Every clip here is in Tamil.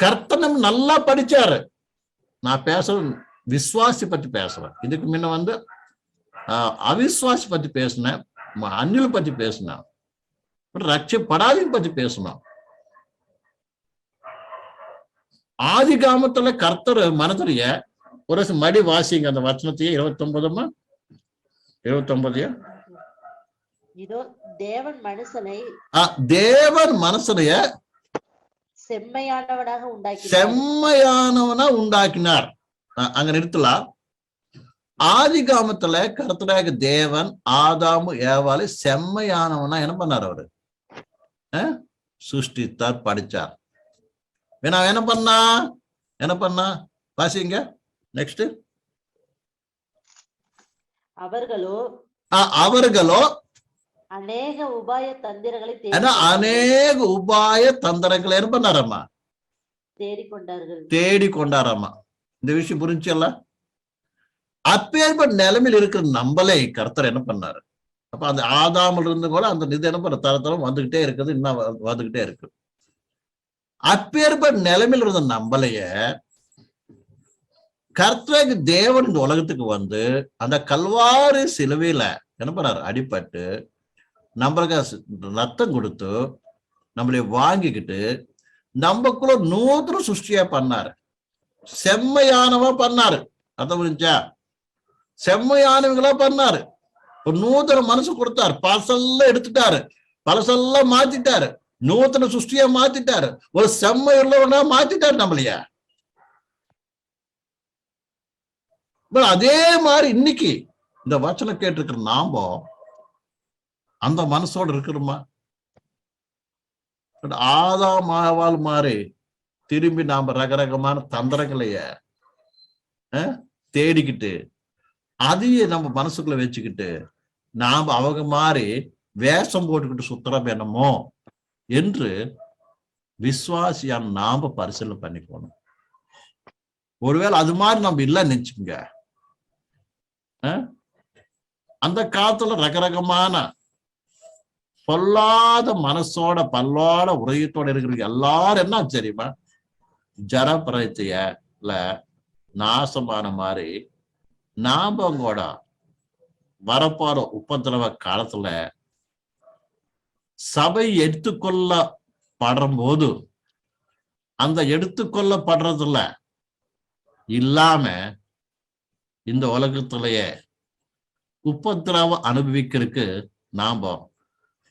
கர்த்தர் நம்ம நல்லா படிச்சாரு. நான் பேசுறது விசுவாசி பத்தி பேசுறேன். இதுக்கு முன்ன வந்து ஆஹ், அவிசுவாசி பத்தி பேசினேன். அந்நில் பத்தி பேசினேன். ரட்சப்படாதீங்க பத்தி பேசணும் ஆதி காமத்துல கர்த்தர் மனதிலேய ஒரு மடி வாசிங்க அந்த வச்சனத்தையே இருபத்தி ஒன்பதுமா இருபத்தி ஒன்பதையா இதோ தேவன் மனுஷனை தேவன் மனசுடைய செம்மையானவனாக உண்டாக்கினார். செம்மையானவனா உண்டாக்கினார். அங்க நிறுத்தலாம் ஆதி காமத்துல கர்த்தராக தேவன் ஆதாமு ஏவாளை செம்மையானவனா என்ன பண்ணார் அவரு? அஹ்? சிருஷ்டித்தார் படிச்சார். வேணா என்ன பண்ணா? என்ன பண்ணா? வாசிங்க. நெக்ஸ்ட் அவர்களோ அவர்களோ அநேக உபாய தந்திரங்களை ஏன்னா அநேக உபாய தந்திரங்களை என்ன பண்ணாரம்மா தேடிக்கொண்டார்கள் தேடி கொண்டாராமா? இந்த விஷயம் புரிஞ்சல்ல அப்பேற்பட்ட நிலைமையில் இருக்கிற நம்மளே கர்த்தர் என்ன பண்ணாரு? அப்ப அந்த ஆதாமில் இருந்து கூட அந்த நிதி என்ன பண்ண தரத்தரம் வந்துகிட்டே இருக்குது இன்னும் வந்துகிட்டே இருக்கு. அப்பேற்பட்ட நிலைமையில் இருந்த நம்மளைய கர்த்தருக்கு தேவன் இந்த உலகத்துக்கு வந்து அந்த கல்வாரி சிலுவையில என்ன பண்ணாரு? அடிபட்டு நம்மளுக்கு ரத்தம் கொடுத்து நம்மளை வாங்கிக்கிட்டு நமக்குள்ள நூத்தன சுஷ்டியா பண்ணாரு. செம்மையானவா பண்ணாரு. அர்த்தம் புரிஞ்சா செம்மையானவங்களா பண்ணாரு. ஒரு நூத்தன மனசு கொடுத்தாரு. பழசெல்லாம் எடுத்துட்டாரு. பழசெல்லாம் மாத்திட்டாரு. நூத்தன சுஷ்டியா மாத்திட்டாரு. ஒரு செம்மை உள்ளவனா மாத்திட்டாரு நம்மளைய. அதே மாதிரி இன்னைக்கு இந்த வச்சனம் கேட்டிருக்கிற நாம அந்த மனசோட இருக்கிறோமா ஆதா ஆதாம் ஆவால் மாறி திரும்பி நாம ரகரகமான தந்திரங்களைய தேடிக்கிட்டு அதையே நம்ம மனசுக்குள்ள வச்சுக்கிட்டு நாம் அவங்க மாதிரி வேஷம் போட்டுக்கிட்டு சுத்தரம் என்னமோ என்று விசுவாசியான நாம பரிசீலனை பண்ணிக்கணும். ஒருவேளை அது மாதிரி நம்ம இல்ல நினைச்சுங்க அந்த காலத்துல ரகரகமான பொல்லாத மனசோட பல்லோட உரையத்தோட இருக்கிற எல்லாரும் என்ன ஆச்சு தெரியுமா? ஜரப்பிரத்தியல நாசமான மாதிரி நாம கூட வரப்போற உபத்திரவ காலத்துல சபை எடுத்துக்கொள்ளப்படும் போது அந்த எடுத்துக்கொள்ளப்படுறதுல இல்லாம இந்த உலகத்திலேயே உபத்திரவம் அனுபவிக்கிறதுக்கு நாம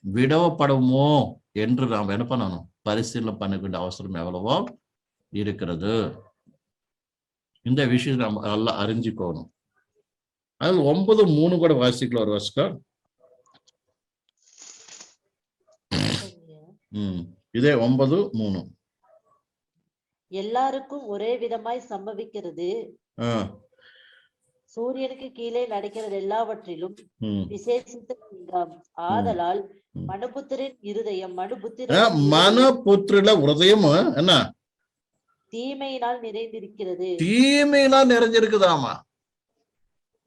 விடவப்படுமோ என்று நாம் என்ன பண்ணணும்? பரிசீலனை பண்ண வேண்டிய அவசரம் எவ்வளவோ இருக்கிறது. இந்த விஷயத்தை நம்ம நல்லா அறிஞ்சுக்கணும். அதில் ஒன்பது மூணு கூட வாசிக்கல ஒரு வருஷம் ம். இதே ஒன்பது மூணு. எல்லாருக்கும் ஒரே விதமாய் சம்பவிக்கிறது. சூரியனுக்கு கீழே நடக்கிறது எல்லாவற்றிலும். விசேஷித்த. ஆதலால் மனுபுத்திரின் இருதயம் ஆ, மனுபுத்திரன் மன புத்திரில உதயம் என்ன? தீமையினால் நிறைந்திருக்கிறது. நிறைஞ்சிருக்குதாமா?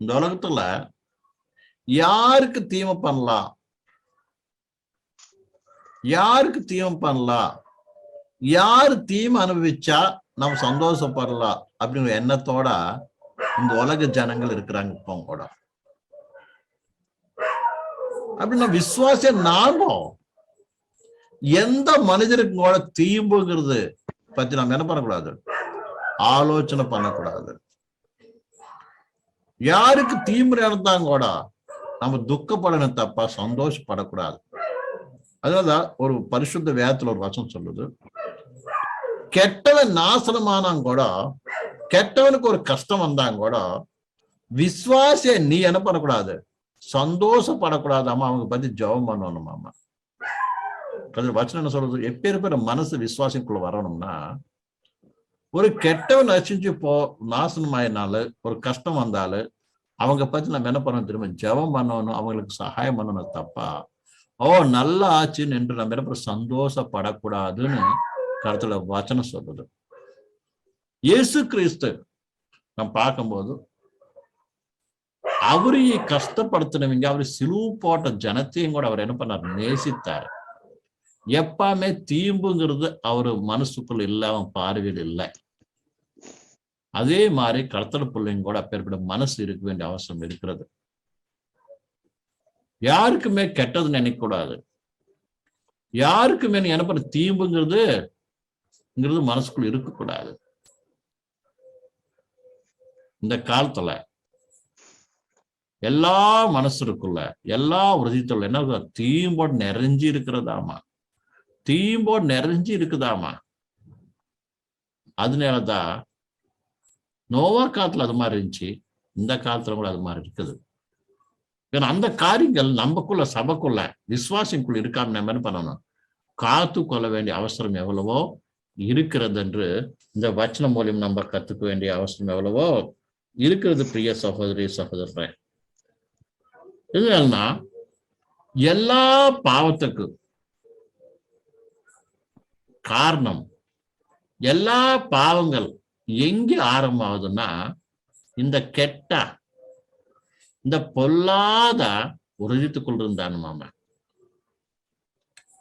இந்த உலகத்துல யாருக்கு தீமை பண்ணலாம்? யாருக்கு தீமை பண்ணலாம்? யாரு தீமை அனுபவிச்சா நம்ம சந்தோஷப்படலாம்? அப்படிங்கிற எண்ணத்தோட இந்த உலக ஜனங்கள் இருக்கிறாங்க இப்போ கூட அப்படின்னா விசுவாச நாமம் எந்த மனிதருக்கு கூட தீம்புங்கிறது பத்தி நம்ம என்ன பண்ணக்கூடாது? ஆலோசனை பண்ணக்கூடாது. யாருக்கு தீம்பு நடந்தாங்க கூட நம்ம துக்கப்படணும் தப்பா சந்தோஷப்படக்கூடாது. அதனாலதான் ஒரு பரிசுத்த வேதத்துல ஒரு வசம் சொல்லுது. கெட்டவன் நாசனமானாங்க கூட கெட்டவனுக்கு ஒரு கஷ்டம் வந்தாங்க கூட விசுவாசிய நீ என்ன பண்ணக்கூடாது? சந்தோஷப்படக்கூடாதாமா அவங்க பத்தி ஜெபம் பண்ணணுமாமா அதுல வச்சனம் என்ன சொல்றது எப்பேற்பட்ட மனசு விசுவாசிக்குள்ள வரணும்னா ஒரு கெட்டவன் நசிஞ்சு போ நாசனமாயினால ஒரு கஷ்டம் வந்தாலு அவங்க பத்தி நம்ம என்ன பண்ணணும் திரும்ப ஜெபம் பண்ணணும் அவங்களுக்கு சகாயம் பண்ணணும் தப்பா. ஓ நல்லா ஆச்சுன்னு என்று நம்ம என்ன பண்ண சந்தோஷப்படக்கூடாதுன்னு கருத்துல வச்சனம் சொல்றது. இயேசு கிறிஸ்து நம்ம பார்க்கும்போது அவரையை கஷ்டப்படுத்தினவங்க அவரு சிலுவு போட்ட ஜனத்தையும் கூட அவர் என்ன பண்ணார்? நேசித்தார். எப்பவுமே தீம்புங்கிறது அவர் மனசுக்குள்ள இல்ல அவன் பார்வையில் இல்லை. அதே மாதிரி கடத்தல் பிள்ளைங்க கூட அப்பேற்பட்ட மனசு இருக்க வேண்டிய அவசியம் இருக்கிறது. யாருக்குமே கெட்டது நினைக்கக்கூடாது. யாருக்குமே நீ என்ன பண்ண தீம்புங்கிறது மனசுக்குள் இருக்கக்கூடாது. இந்த காலத்துல எல்லா மனசுக்குள்ள எல்லா உறுதித்துள்ள என்ன தீம்போடு நிறைஞ்சு இருக்கிறதாமா? தீம்போடு நிறைஞ்சு இருக்குதாமா? அதனாலதான் நோவா காலத்துல அது மாதிரி இருந்துச்சு இந்த காலத்துல கூட அது மாதிரி இருக்குது. ஏன்னா அந்த காரியங்கள் நமக்குள்ள சபைக்குள்ள விசுவாசிக்குள்ள இருக்காம நம்ம என்ன பண்ணணும்? காத்து கொள்ள வேண்டிய அவசரம் எவ்வளவோ இருக்கிறது என்று இந்த வச்சனம் மூலியம் நம்ம கத்துக்க வேண்டிய அவசரம் எவ்வளவோ இருக்கிறது பிரிய சகோதரி சகோதரன் என்னன்னா எல்லா பாவத்துக்கும் காரணம் எல்லா பாவங்கள் எங்க ஆரம்பமாகுதுன்னா இந்த கெட்ட இந்த பொல்லாத உறுதித்துக்குள் கொண்டிருந்தான் மாமா.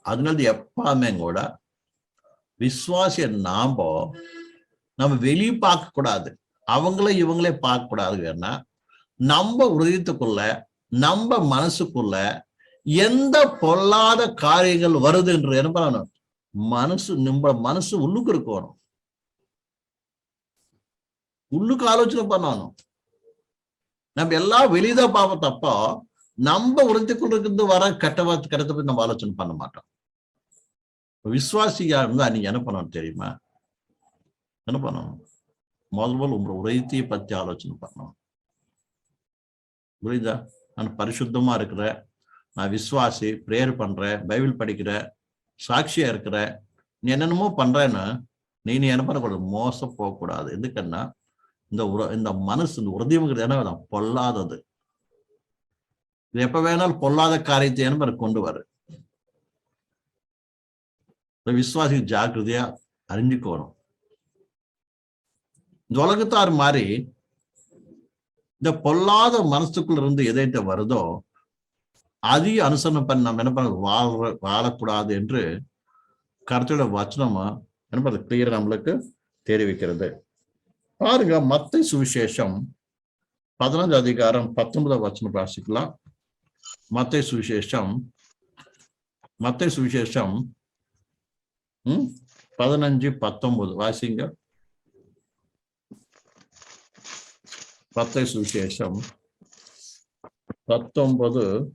அதனால எப்பவுமே கூட விசுவாசிய நாம நம்ம வெளியே பார்க்க கூடாது அவங்களே இவங்களே பார்க்க கூடாது ஏன்னா நம்ம உறுதித்துக்குள்ள நம்ம மனசுக்குள்ள எந்த பொல்லாத காரியங்கள் வருது என்று என்ன பண்ணணும் மனசு நம்ம மனசு உள்ளுக்கு இருக்கணும் உள்ளுக்கு ஆலோசனை பண்ணணும். நம்ம எல்லாம் வெளியதா பார்ப்போம் தப்போ நம்ம உறுதிக்குள்ள இருந்து வர கெட்ட வார்த்தை பத்தி நம்ம ஆலோசனை பண்ண மாட்டோம். விசுவாசியா இருந்தா நீங்க என்ன பண்ணணும் தெரியுமா? என்ன பண்ணணும்? முதல் முதல் உங்க உரையத்தையை பத்தி ஆலோசனை பண்ணணும். புரியுதா? நான் பரிசுத்தமா இருக்கிற நான் விசுவாசி ப்ரேயர் பண்றேன் பைபிள் படிக்கிற சாட்சியா இருக்கிற நீ என்னென்னமோ பண்றேன்னு நீ நீ என்ன பண்ணக்கூடாது? மோசம் போகக்கூடாது. எதுக்குன்னா இந்த உர இந்த மனசு இந்த உறுதியங்கிறது என்ன வேணும்? பொல்லாதது. இது எப்ப வேணாலும் பொல்லாத காரியத்தை என்ன கொண்டு வரு. விசுவாசி ஜாக்கிரதையா அறிஞ்சுக்கணும். இந்த உலகத்தார் மாதிரி இந்த பொல்லாத மனசுக்குள்ள இருந்து எதைட்ட வருதோ அதையும் அனுசரணம் பண்ணி நம்ம என்ன பண்ண வாழ வாழக்கூடாது என்று கருத்தோட வச்சனமா என்ன பண்ண கிளியர் நம்மளுக்கு தெரிவிக்கிறது. பாருங்க மத்தை சுவிசேஷம் பதினஞ்சு அதிகாரம் பத்தொன்பதாம் வச்சனம் வாசிக்கலாம். மத்தை சுவிசேஷம் மத்தை சுவிசேஷம் பதினஞ்சு பத்தொன்பது. வாசிங்க. மத்தை சுவிசேஷம். பத்தொன்பது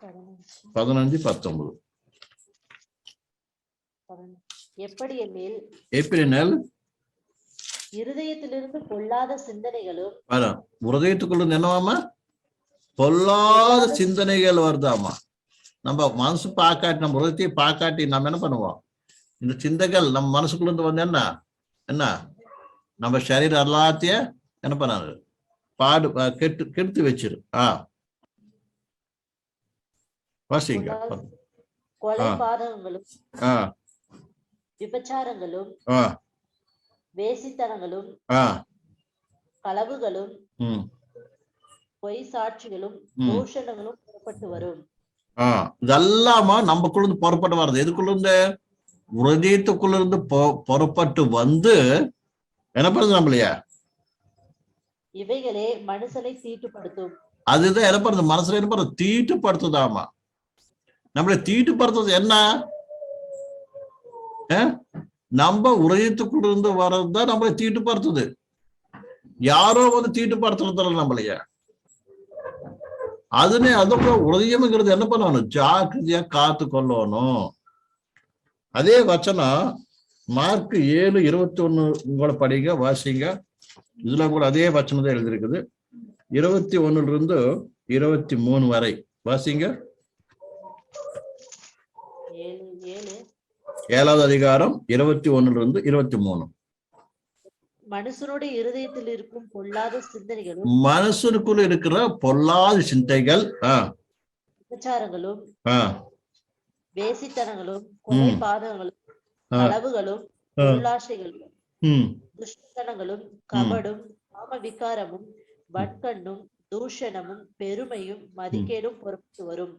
பதினஞ்சு பத்தொன்பது. எப்படி எனில் ஏப்ரல் இருதயத்திலிருந்து பொல்லாத சிந்தனைகளும் பாரு உதயத்துக்குள்ள என்னவாமா? பொல்லாத சிந்தனைகள் வருதாமா? நம்ம மனசு பாக்காட்டி நம்ம உதயத்தையே பாக்காட்டி நம்ம என்ன பண்ணுவோம்? இந்த சிந்தைகள் நம்ம மனசுக்குள்ள இருந்து வந்து என்ன? என்ன? நம்ம சரீரம் எல்லாத்தையும் என்ன பண்ணாரு பாடு கெட்டு கெடுத்து வச்சிரு. ஆ. வாசிங்க. கொலை ஆ. பாதகங்களும் ஆ. விபச்சாரங்களும் வேசித்தனங்களும் களவுகளும் பொய் சாட்சிகளும். தூஷணங்களும் புறப்பட்டு வரும். இதெல்லாமா நமக்குள்ள இருந்து புறப்பட்டு வர்றது? எதுக்குள்ள இருந்து உதயத்துக்குள்ள இருந்து புறப்பட்டு வந்து என்ன பண்ணுது நம்மளைய? இவைகளே மனுஷனை தீட்டுப்படுத்தும். அதுதான் என்ன பண்ணுது மனசுல என்ன பண்ணுது தீட்டுப்படுத்துதாமா. நம்மளை தீட்டுப்படுத்துறது என்ன? நம்ம உரையத்துக்குள்ள இருந்து வர்றதுதான் நம்மளை தீட்டுப்படுத்துது. யாரோ வந்து தீட்டுப்படுத்துறதில்ல நம்மளைய. அதுனே அதுக்கப்புறம் உதயம்ங்கிறது என்ன பண்ணணும்? ஜாக்கிரதையா காத்து கொள்ளணும். அதே வச்சனம் மார்க் ஏழு இருபத்தி ஒண்ணு உங்களை படிங்க வாசிங்க. இதுல கூட அதே வச்சனம் தான் எழுதியிருக்குது. இருபத்தி ஒண்ணுல இருந்து இருபத்தி மூணு வரை. வாசிங்க. ஏழு ஏழு. ஏழாவது அதிகாரம் இருபத்தி ஒண்ணுல இருந்து இருபத்தி மூணு. மனுஷனுடைய இருதயத்தில் இருக்கும் பொல்லாத சிந்தனைகளும் மனசுக்குள்ள இருக்கிற பொல்லாத சிந்தைகள் விபச்சாரங்களும் வேசித்தனங்களும் கொலை ம். பாதகங்களும் ஆ. களவுகளும் ஆ. பொருளாசைகளும் ம். துஷ்டனங்களும் கபடும் காம விகாரமும் வன்கண்ணும் தூஷணமும் பெருமையும் மதிக்கேடும் பொறுத்து வரும்.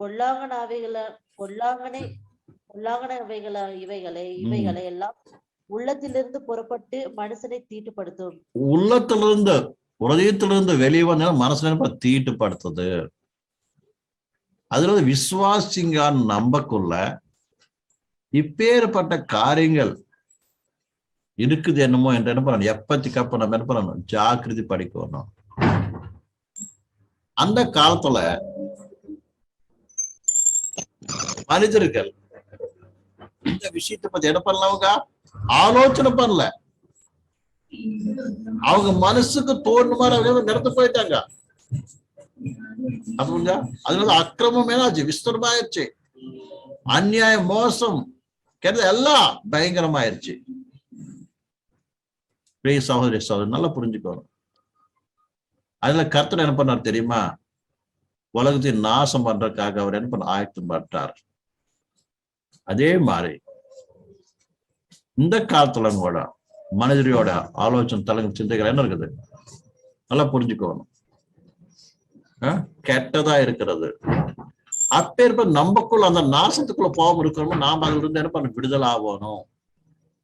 பொல்லாங்கனாவைகள பொல்லாங்கனை பொல்லாங்கனவைகள இவைகளை இவைகளை எல்லாம் உள்ளத்திலிருந்து புறப்பட்டு மனுஷனை தீட்டுப்படுத்தும். உள்ளத்திலிருந்து உதயத்திலிருந்து வெளியே வந்தா மனசுல தீட்டுப்படுத்துது. அதுல வந்து விசுவாசிங்க நம்பக்குள்ள இப்பேற்பட்ட காரியங்கள் இருக்குது என்னமோ என்று என்ன பண்ணணும் எப்பத்திக்கு அப்ப நம்ம என்ன பண்ணணும்? ஜாக்கிரதை படிக்கணும். அந்த காலத்துல மனிதர்கள் இந்த விஷயத்தை பத்தி என்ன பண்ணலவங்க ஆலோசனை பண்ணல. அவங்க மனசுக்கு தோணு மாதிரி அவங்க நடந்து போயிட்டாங்க. அது புரிஞ்சா? அதனால அக்கிரமம் என்னாச்சு? விஸ்தரமாயிருச்சு. அநியாயம் மோசம் கெட்டது எல்லாம் பயங்கரமாயிருச்சு. பிரிய சகோதரி சகோதரி நல்லா புரிஞ்சுக்கணும் அதுல கர்த்தர் என்ன பண்ணார் தெரியுமா? உலகத்தை நாசம் பண்றதுக்காக அவர் என்ன பண்ண ஆயத்தம் பட்டார் அதே மாதிரி இந்த காலத்துல கூட மனிதரையோட ஆலோசனை தலைங்க சிந்தைகள் என்ன இருக்குது? நல்லா புரிஞ்சுக்கணும் கெட்டதா இருக்கிறது. அப்பேற்ப நமக்குள்ள அந்த நாசத்துக்குள்ள போகாம இருக்கணும் நாம அதுல இருந்து என்ன பண்ண விடுதலை ஆகணும்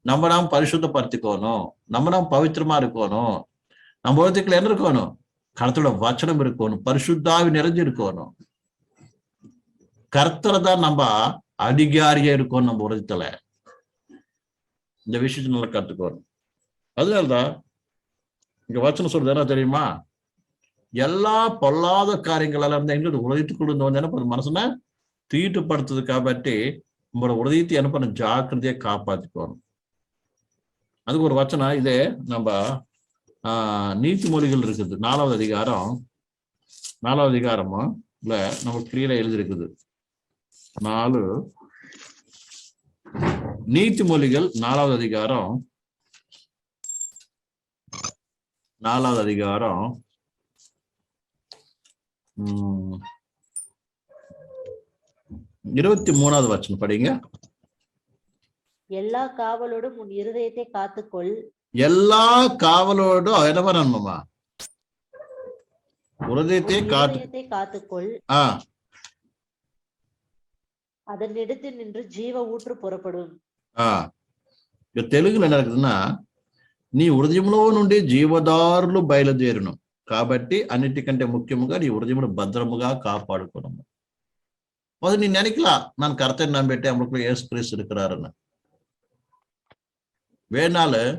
நம்ம நாம் பரிசுத்தப்படுத்திக்கணும். நம்ம நாம் பவித்திரமா இருக்கணும். நம்ம உலகத்துக்குள்ள என்ன இருக்கணும்? கருத்தோட வச்சனம் இருக்கணும். பரிசுத்தாவி நிறைஞ்சு இருக்கணும். கர்த்தரை தான் நம்ம அதிகாரியா இருக்கணும் நம்ம உலகத்துல இந்த விஷயத்தை நல்லா கத்துக்கணும். அதனாலதான் இங்க வச்சனம் சொல்றது என்ன தெரியுமா? எல்லா பொல்லாத காரியங்களால இருந்தா இருந்து எங்களுக்கு உலகத்துக்குள்ள இருந்து வந்து என்ன பண்ண மனசுன தீட்டுப்படுத்துது காப்பாட்டி நம்மளோட உதயத்தை என்ன பண்ண ஜாக்கிரதையா காப்பாத்திக்கணும். அதுக்கு ஒரு வச்சனம் இதே நம்ம ஆஹ் நீதிமொழிகள் இருக்குது. நாலாவது அதிகாரம் நாலாவது அதிகாரமும் இல்ல நம்ம கீழே எழுதியிருக்குது. நாலு. நீதிமொழிகள் நாலாவது அதிகாரம். நாலாவது அதிகாரம். உம், இருபத்தி மூணாவது வச்சனம் படிங்க. எல்லா காவலோடும் உன் இருதயத்தை காத்துக்கொள் எல்லா காவலோடும் என்ன பண்ணணுமா உலகத்தை உன் காட்டு இருதயத்தை காத்துக்கொள் ஆ அதன் எடுத்து நின்று ஜீவ ஊற்று புறப்படும் ఆ ఇక తెలుగులో என்ன இருக்குதுன்னா నీ హృదయంలో నుండి జీవదారులు బయలుదేరును కాబట్టి అన్నిటికంటే ముఖ్యముగా నీ హృదయమును భద్రముగా కాపాడుకోవడము அது நீ நினைக்கலாம் நான் கருத்தை நம்பிட்டு நம்மளுக்குள்ள ஏசு கிறிஸ்து இருக்கிறாருன்னு வேணாலும்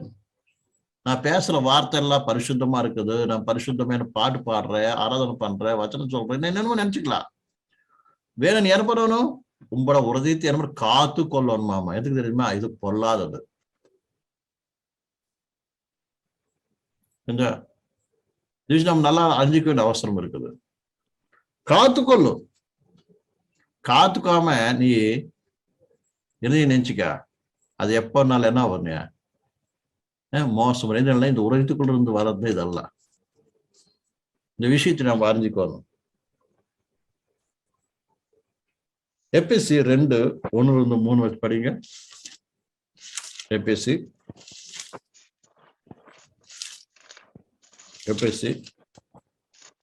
நான் பேசுற வார்த்தை எல்லாம் பரிசுத்தமா இருக்குது நான் பரிசுத்தமான பாட்டு பாடுறேன் ஆராதனை பண்றேன் வச்சனம் சொல்றேன் என்னென்னமோ நினைச்சுக்கலாம். வேணும் நீ என்ன பண்ணணும்? உங்களோட உறுதியத்தை என்ன காத்து கொள்ளணும் எதுக்கு தெரியுமா? இது பொல்லாதது. நம்ம நல்லா அறிஞ்சிக்க வேண்டிய அவசரம் இருக்குது. காத்துக்கொள்ளும் காத்துக்காம நீ இறுதியை நினைச்சுக்க. அது எப்பனாலும் என்ன வரணும் மோசம். இதெல்லாம் இந்த உலகத்துக்குள்ள இருந்து வர்றது இதெல்லாம் இந்த விஷயத்தை நம்ம அறிஞ்சுக்கணும். எபிசி ரெண்டு ஒண்ணுல இருந்து மூணு வச்சு படிங்க. எபிசி எபிசி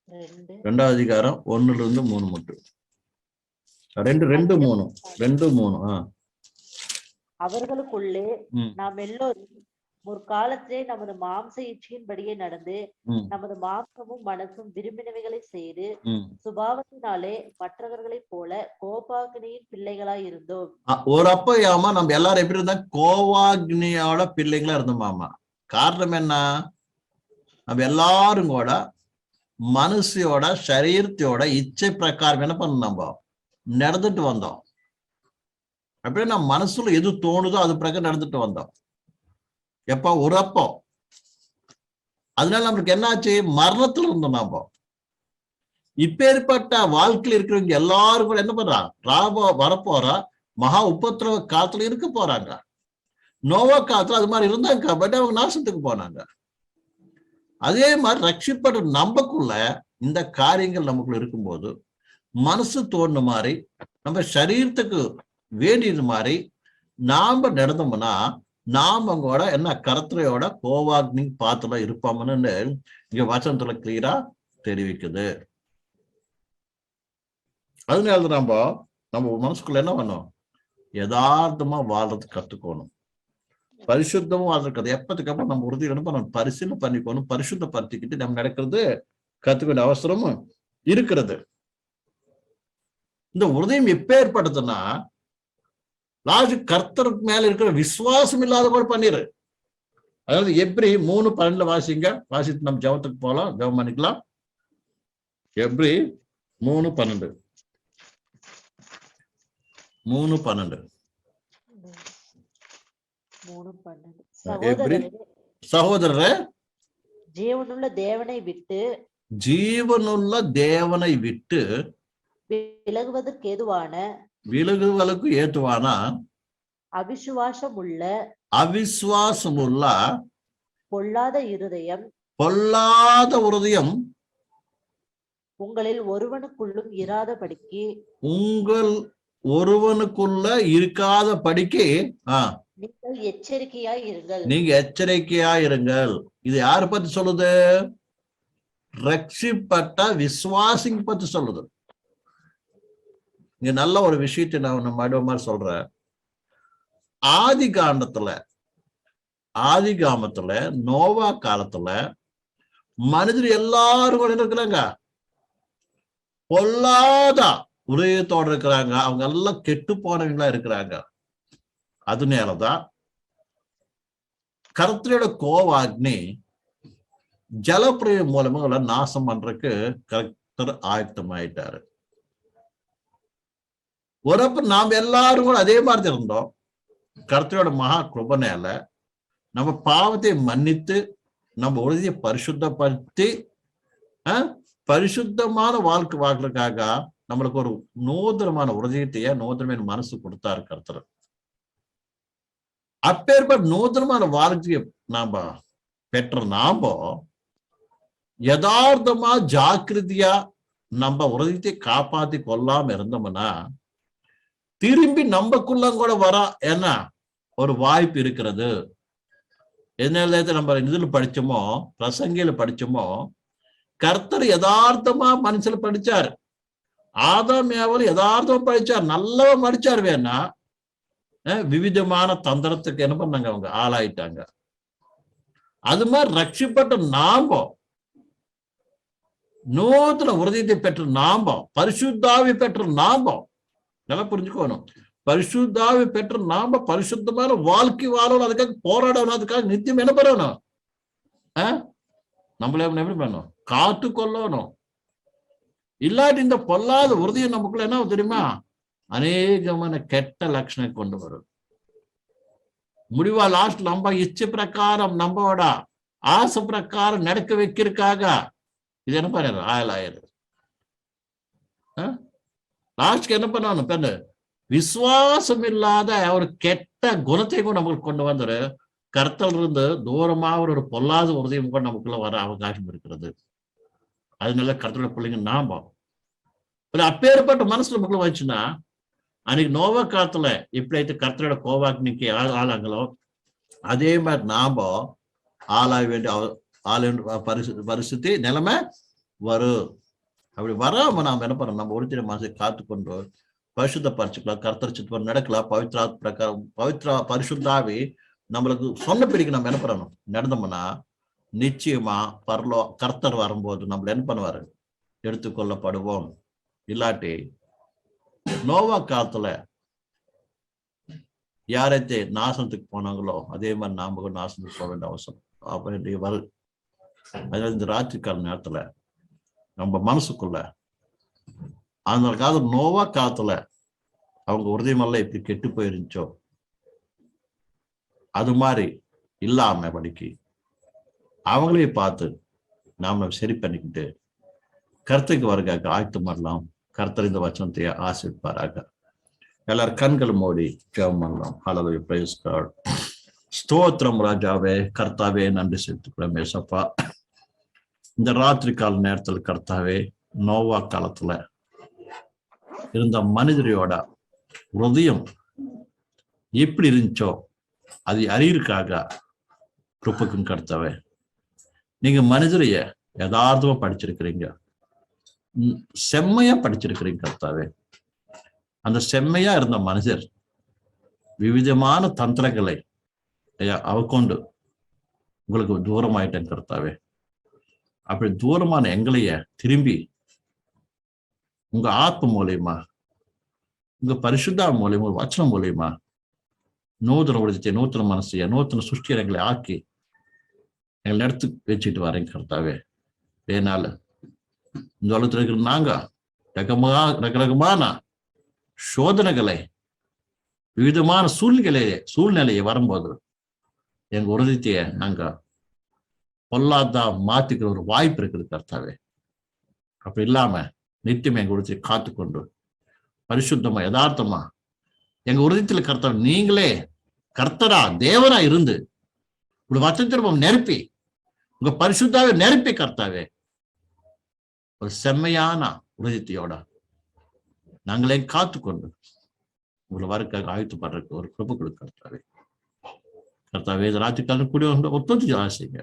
ரெண்டு. ரெண்டாவது அதிகாரம் ஒண்ணுல இருந்து மூணு மட்டும். ரெண்டு ரெண்டு மூணு. ரெண்டு மூணு அவர்களுக்குள்ளே. நாம் எல்லோரும் முற்காலத்திலே நமது மாம்ச இச்சையின்படியே நடந்து. நமது மாம்சமும் மனசும் விரும்பினவைகளை செய்து சுபாவத்தினாலே மற்றவர்களைப் போல கோபாகினியின் பிள்ளைகளாய் இருந்தோம். ஒரு அப்ப ஏமா நம்ம எல்லாரும் எப்படி இருந்தா கோவாக்னியோட பிள்ளைங்களா இருந்தோமாமா? காரணம் என்ன? நம்ம எல்லாரும் கூட மனசோட சரீரத்தோட இச்சை பிரகாரம் என்ன பண்ணோம் நம்ம? நடந்துட்டு வந்தோம். அப்படியே நம்ம மனசுல எது தோணுதோ அது பிரகாரம் நடந்துட்டு வந்தோம். எப்ப ஒரு அப்போ அதனால நம்மளுக்கு என்னாச்சு? மரணத்துல இருந்தோம் நாம. இப்பேற்பட்ட வாழ்க்கையில் இருக்கிறவங்க எல்லாரும் கூட என்ன பண்றாங்க? ராப வரப்போறா மகா உபத்திரவ காலத்துல இருக்க போறாங்க. நோவா காலத்துல அது மாதிரி இருந்தாங்க பட் அவங்க நாசத்துக்கு போனாங்க. அதே மாதிரி ரட்சிப்பட நம்பக்குள்ள இந்த காரியங்கள் நமக்குள்ள இருக்கும்போது மனசு தோணுன மாதிரி நம்ம சரீரத்துக்கு வேண்டியது மாதிரி நாம நடந்தோம்னா நாம அவங்களோட என்ன கருத்துறையோட கோவாக்னி பாத்துல இருப்போம்னு இங்க வசனத்துல கிளியரா தெரிவிக்குது. அதனால நம்ம நம்ம மனசுக்குள்ள என்ன பண்ணும் யதார்த்தமா வாழ்றது கத்துக்கணும். பரிசுத்தமும் வாழ்றது எப்பத்துக்கு அப்புறம் நம்ம உறுதி என்ன பண்ணணும்? பரிசீலனை பண்ணிக்கணும். பரிசுத்தப்படுத்திக்கிட்டு நம்ம நடக்கிறது கத்துக்க அவசரமும் இருக்கிறது. இந்த உறுதியம் எப்ப ஏற்படுதுன்னா லாஸ்ட் கர்த்தருக்கு மேல இருக்கிற விசுவாசம் இல்லாத கூட பண்ணிரு. அதாவது எப்படி மூணு பன்னெண்டுல வாசிங்க. வாசித்து நம்ம ஜபத்துக்கு போலாம். ஜபம் பண்ணிக்கலாம். எப்படி மூணு பன்னெண்டு. மூணு பன்னெண்டு? சகோதரரே. ஜீவனுள்ள தேவனை விட்டு ஜீவனுள்ள தேவனை விட்டு விலகுவதற்கு ஏதுவான விலகுவலுக்கு ஏத்துவானா அவிசுவாசம் உள்ள அவிசுவாசமுள்ள பொல்லாத இருதயம் பொல்லாத உறுதியம் உங்களில் ஒருவனுக்குள்ளும் இராதபடிக்கு உங்கள் ஒருவனுக்குள்ள இருக்காத படிக்கு நீங்கள் எச்சரிக்கையாய் இருங்கள். நீங்க எச்சரிக்கையா இருங்கள். இது யாரு பத்தி சொல்லுது? ரட்சிப்பட்ட விசுவாசிங்க பத்தி சொல்லுது. இங்க நல்ல ஒரு விஷயத்தை நான் ஒண்ணு மாதிரி சொல்றேன். ஆதி காண்டத்துல ஆதி காமத்துல நோவா காலத்துல மனிதர் எல்லாரும் கூட இருக்கிறாங்க. பொல்லாத உதயத்தோட இருக்கிறாங்க. அவங்க எல்லாம் கெட்டு போனவங்களா இருக்கிறாங்க. அதனாலதான் கருத்தரோட கோவாக்னி ஜலப்பிரயம் மூலமா நாசம் பண்றதுக்கு கருத்தர் ஆயத்தம் ஆயிட்டாரு ஒரப்ப நாம் எல்லாரும் கூட அதே மாதிரி தான் இருந்தோம். கர்த்தரோட மகா கிருபனையால நம்ம பாவத்தை மன்னித்து நம்ம உறுதியை பரிசுத்தப்படுத்தி பரிசுத்தமான வாழ்க்கை வாழ்க்கைக்காக நம்மளுக்கு ஒரு நூதனமான உறுதியத்தைய நூதனமான மனசு கொடுத்தாரு கர்த்தர். அப்பேற்பட்ட நூதனமான வாழ்க்கையை நாம பெற்ற நாம யதார்த்தமா ஜாக்கிரதையா நம்ம உறுதியத்தை காப்பாத்தி கொள்ளாம இருந்தோம்னா திரும்பி நம்மக்குள்ள கூட வர. ஏன்னா ஒரு வாய்ப்பு இருக்கிறது. என்ன நம்ம இதுல படிச்சோமோ பிரசங்கில படிச்சோமோ கர்த்தர் யதார்த்தமா மனுஷன் படிச்சார். ஆதாம் ஏவல் யதார்த்தமா படிச்சார். நல்லவா படிச்சார் வேணா. அஹ் விவிதமான தந்திரத்துக்கு என்ன பண்ணாங்க அவங்க? ஆளாயிட்டாங்க. அது மாதிரி ரட்சிப்பட்ட நாம்பம். நூத்துல உறுதியத்தை பெற்ற நாம்பம். பரிசுத்தாவி பெற்ற நாம்பம். நல்லா புரிஞ்சுக்கணும் பரிசுத்தாவி பெற்ற நாம பரிசுத்தமான வாழ்க்கை வாழணும். அதுக்காக போராடணும். அதுக்காக நித்தியம் என்ன பண்ணணும்? நம்மள எப்படி பண்ணணும்? காத்து கொள்ளணும். இல்லாட்டி இந்த பொல்லாத உறுதியை நமக்குள்ள என்ன தெரியுமா? அநேகமான கெட்ட லட்சணம் கொண்டு வரும். முடிவா லாஸ்ட் நம்ம இச்சை பிரகாரம் நம்மளோட ஆசை பிரகாரம் நடக்க வைக்கிறதுக்காக. இது என்ன பண்ணிடுறோம் ஆயல் ஆயிரு லாஸ்ட்க்கு என்ன பண்ணணும் பெண்ணு விசுவாசம் இல்லாத ஒரு கெட்ட குணத்தை கூட நம்மளுக்கு கொண்டு வந்துரு. கருத்தல் இருந்து தூரமாக ஒரு பொல்லாத உறுதியும் கூட நமக்குள்ள வர அவகாசம் இருக்கிறது. அதனால கர்த்தரோட பிள்ளைங்க நாம ஒரு அப்பேற்பட்ட மனசு நமக்குள்ள வந்துச்சுன்னா அன்னைக்கு நோவ காலத்துல எப்படியாயிட்டு கர்த்தரோட கோவாக்னிக்கு ஆளாங்களோ அதே மாதிரி நாம ஆளாக வேண்டிய அவ- ஆள பரிசு பரிசுத்தி நிலைமை வரும். அப்படி வராம நாம என்ன பண்ணலாம்? நம்ம ஒருத்திர மாசை காத்து கொண்டு பரிசுத்த பரிசுக்கலாம் கர்த்தர் சித்தம் நடக்கலாம் பவித்ரா பிரகாரம் பவித்ரா பரிசுத்தாவி நம்மளுக்கு சொன்ன பிடிக்கு நம்ம என்ன பண்ணணும்? நடந்தோம்னா நிச்சயமா பரலோ கர்த்தர் வரும்போது நம்மள என்ன பண்ணுவாரு? எடுத்துக்கொள்ளப்படுவோம். இல்லாட்டி நோவா காலத்துல யாரைத்தே நாசனத்துக்கு போனாங்களோ அதே மாதிரி நாம கூட நாசனத்துக்கு போக வேண்டிய அவசரம் அப்ப வரு அதாவது இந்த ராத்திரி கால நேரத்துல நம்ம மனசுக்குள்ள. அந்த காலம் நோவா காத்துல அவங்க உறுதியமெல்லாம் இப்படி கெட்டு போயிருந்துச்சோ? அது மாதிரி இல்லாம படிக்கு அவங்களையும் பார்த்து நாம சரி பண்ணிக்கிட்டு கருத்துக்கு வருகாக்க ஆயத்து மாறலாம் கருத்தறிந்த இந்த வச்சனத்தை ஆசிப்பாராக எல்லாரும் கண்கள் மூடி ஜெபம் பண்ணலாம். ஹalleluya praise God. ஸ்தோத்திரம் ராஜாவே கர்த்தாவே நன்றி செலுத்துக்கிறோம் மேசப்பா இந்த ராத்திரி கால நேரத்துல கர்த்தாவே நோவா காலத்துல இருந்த மனிதரையோட ஹிருதயம் எப்படி இருந்துச்சோ அது அறியிருக்காக குப்புக்கும் கர்த்தாவே. நீங்க மனிதரைய யதார்த்தமா படிச்சிருக்கிறீங்க. செம்மையா படிச்சிருக்கிறீங்க கர்த்தாவே. அந்த செம்மையா இருந்த மனுஷர் விவிதமான தந்திரங்களை ஐயா அவ கொண்டு உங்களுக்கு தூரமாயிட்டேன் கர்த்தாவே. அப்படி தூரமான எங்களைய திரும்பி உங்க ஆத்ம மூலியமா உங்க பரிசுத்தா மூலியமா வச்சனம் மூலியமா நூதன உலகத்தை நூத்தன மனசைய நூத்தன சுஷ்டியை எங்களை ஆக்கி எங்களை எடுத்து வச்சுட்டு வரேன் கர்த்தாவே. வேணால இந்த உலகத்தில் இருக்கிற நாங்க ரகமா ரகரகமான சோதனைகளை விவிதமான சூழ்நிலை சூழ்நிலையை வரும்போது எங்க உறுதித்தைய நாங்க பொல்லாதா மாத்திக்கிற ஒரு வாய்ப்பு இருக்குது கர்த்தாவே. அப்படி இல்லாம நித்தியம் எங்க உறுதியை காத்துக்கொண்டு பரிசுத்தமா யதார்த்தமா எங்க உறுதித்துல கர்த்தர் நீங்களே கர்த்தரா தேவனா இருந்து உங்க வச்சத்திருப்பம் நெருப்பி உங்க பரிசுத்தாவே நெருப்பி கர்த்தாவே ஒரு செம்மையான உறுதித்தையோட நாங்களே காத்துக்கொண்டு உங்களை வரக்காக ஆயத்து ஒரு கிருப கொடுக்க கர்த்தாவே. கர்த்தாவே இந்த ராத்திரிக்காலம் கூடிய ஒத்துழைச்சு ஆசைங்க.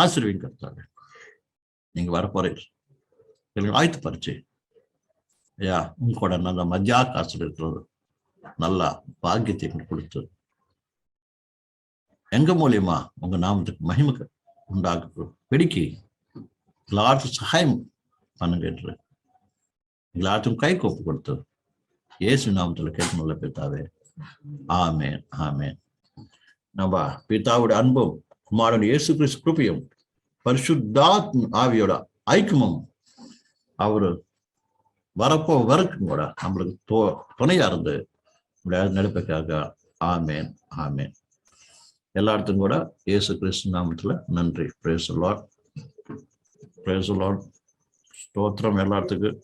ஆசிர்வீங்க கர்த்தாவே நீங்க வர போறீங்க ஆயத்து பறிச்சு ஐயா உங்க கூட நல்ல மத்தியா காசு இருக்கிறது. நல்லா பாக்கியத்தை கொடுத்து. எங்க மூலியமா உங்க நாமத்துக்கு மகிமைக்கு உண்டாக்கு பிடிக்கி எல்லாருக்கும் சகாயம் பண்ணுங்க என்று. எல்லாத்துக்கும் கை கோப்பு கொடுத்து. இயேசு நாமத்துல கேட்கணும்ல பித்தாவே ஆமேன் ஆமேன். நம்ம பிதாவுடைய அன்பும் குமாரன் இயேசு கிறிஸ்து கிருபையும் பரிசுத்தாத்ம ஆவியோட ஐக்கியமும் அவரு வரப்போ வரைக்கும் கூட நம்மளுக்கு தோ துணையா இருந்து நடிப்புக்காக ஆமேன் ஆமேன். எல்லாத்துக்கும் கூட இயேசு கிறிஸ்து நாமத்துல நன்றி. பிரேஸ் லார்ட் பிரேஸ் ஸ்தோத்திரம் எல்லாத்துக்கும்.